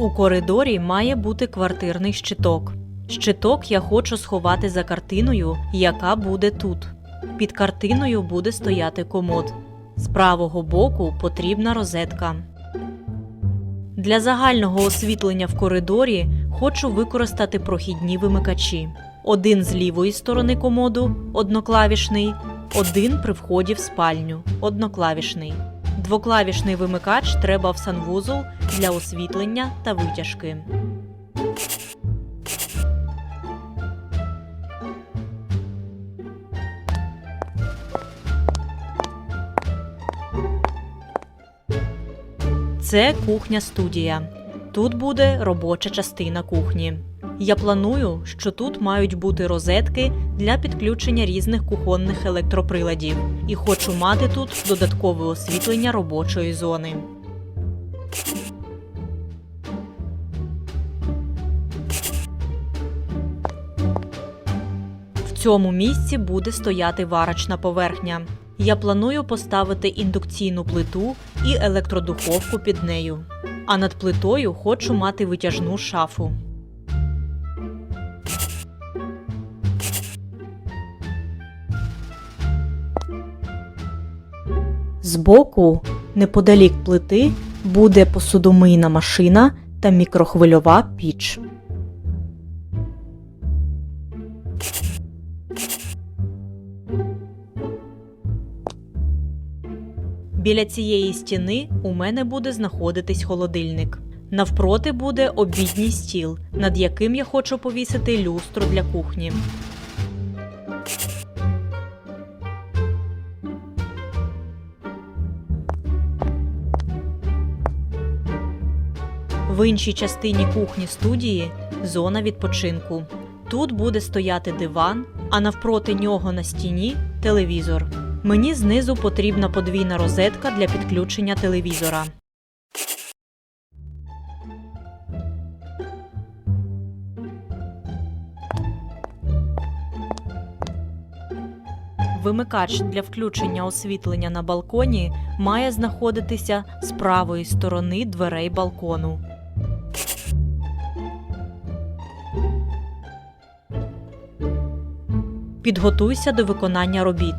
У коридорі має бути квартирний щиток. Щиток я хочу сховати за картиною, яка буде тут. Під картиною буде стояти комод. З правого боку потрібна розетка. Для загального освітлення в коридорі хочу використати прохідні вимикачі. Один з лівої сторони комоду одноклавішний, один при вході в спальню одноклавішний. Двоклавішний вимикач треба в санвузол для освітлення та витяжки. Це кухня-студія. Тут буде робоча частина кухні. Я планую, що тут мають бути розетки для підключення різних кухонних електроприладів, і хочу мати тут додаткове освітлення робочої зони. В цьому місці буде стояти варочна поверхня. Я планую поставити індукційну плиту і електродуховку під нею. А над плитою хочу мати витяжну шафу. Збоку, неподалік плити, буде посудомийна машина та мікрохвильова піч. Біля цієї стіни у мене буде знаходитись холодильник. Навпроти буде обідній стіл, над яким я хочу повісити люстру для кухні. В іншій частині кухні студії зона відпочинку. Тут буде стояти диван, а навпроти нього на стіні телевізор. Мені знизу потрібна подвійна розетка для підключення телевізора. Вимикач для включення освітлення на балконі має знаходитися з правої сторони дверей балкону. Підготуйся до виконання робіт.